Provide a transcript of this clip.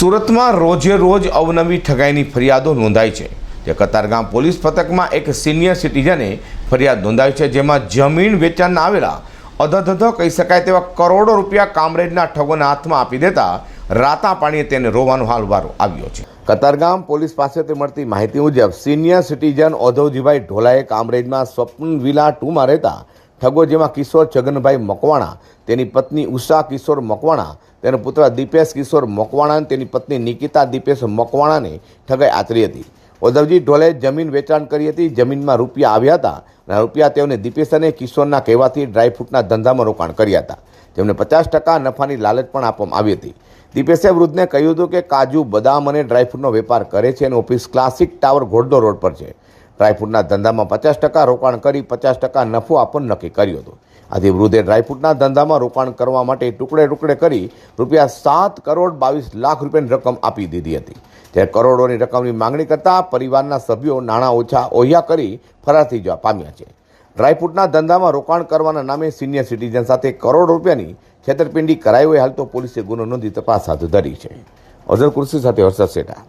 સુરતમાં રોજે રોજ અવનવી ઠગાઈની ફરિયાદો નોંધાઈ છે, જે કતારગામ પોલીસ પથકમાં એક સિનિયર સિટીઝને ફરિયાદ નોંધાવી છે, જેમાં જમીન વેચાણના આવેલા અધધધ કહી શકાય તેવા કરોડો રૂપિયા કામરેજના ઠગોના હાથમાં આપી દેતા રાતા પાણીએ તેને રોવાનો હાલ વારો આવ્યો છે. કતારગામ પોલીસ પાસેથી મળતી માહિતી મુજબ સિનિયર સિટીઝન ઓધવજીભાઈ ઢોલાએ કામરેજમાં સ્વપ્ન વિલા ટુમાં રહેતા ઠગો જેમાં કિશોર છગનભાઈ મકવાણા, તેની પત્ની ઉષા કિશોર મકવાણા, તેનો પુત્ર દીપેશ કિશોર મકવાણા અને તેની પત્ની નિકિતા દીપેશ મકવાણાને ઠગાઈ આચરી હતી. ઉદ્ધવજી ઢોલે જમીન વેચાણ કરી હતી. જમીનમાં રૂપિયા આવ્યા હતા અને રૂપિયા તેઓને દીપેશ અને કિશોરના કહેવાથી ડ્રાયફ્રૂટના ધંધામાં રોકાણ કર્યા હતા. તેમને પચાસ ટકા નફાની લાલચ પણ આપવામાં આવી હતી. દીપેશે વૃદ્ધને કહ્યું હતું કે, કાજુ, બદામ અને ડ્રાયફ્રૂટનો વેપાર કરે છે અને office Classic Tower Ghoddod road પર છે. ડ્રાયફ્રૂટના ધંધામાં પચાસ ટકા રોકાણ કરી, પચાસ ટકા નફો આપવાનું નક્કી કર્યું હતું. આથી વૃદ્ધે ડ્રાયફ્રૂટના ધંધામાં રોકાણ કરવા માટે ટુકડે ટુકડે કરી રૂપિયા સાત કરોડ બાવીસ લાખ રૂપિયાની રકમ આપી દીધી હતી. ત્યારે કરોડોની રકમની માંગણી કરતાં પરિવારના સભ્યો નાણાં ઓછા ઓહ્યા કરી ફરાર થઈ જવા પામ્યા છે. ડ્રાયફ્રૂટના ધંધામાં રોકાણ કરવાના નામે સિનિયર સિટીઝન સાથે કરોડ રૂપિયાની છેતરપિંડી કરાઈ હોય હાલ તો પોલીસે ગુનો નોંધી તપાસ હાથ ધરી છે. અઝર કુર્સી સાથે હર્ષદ શેઠા.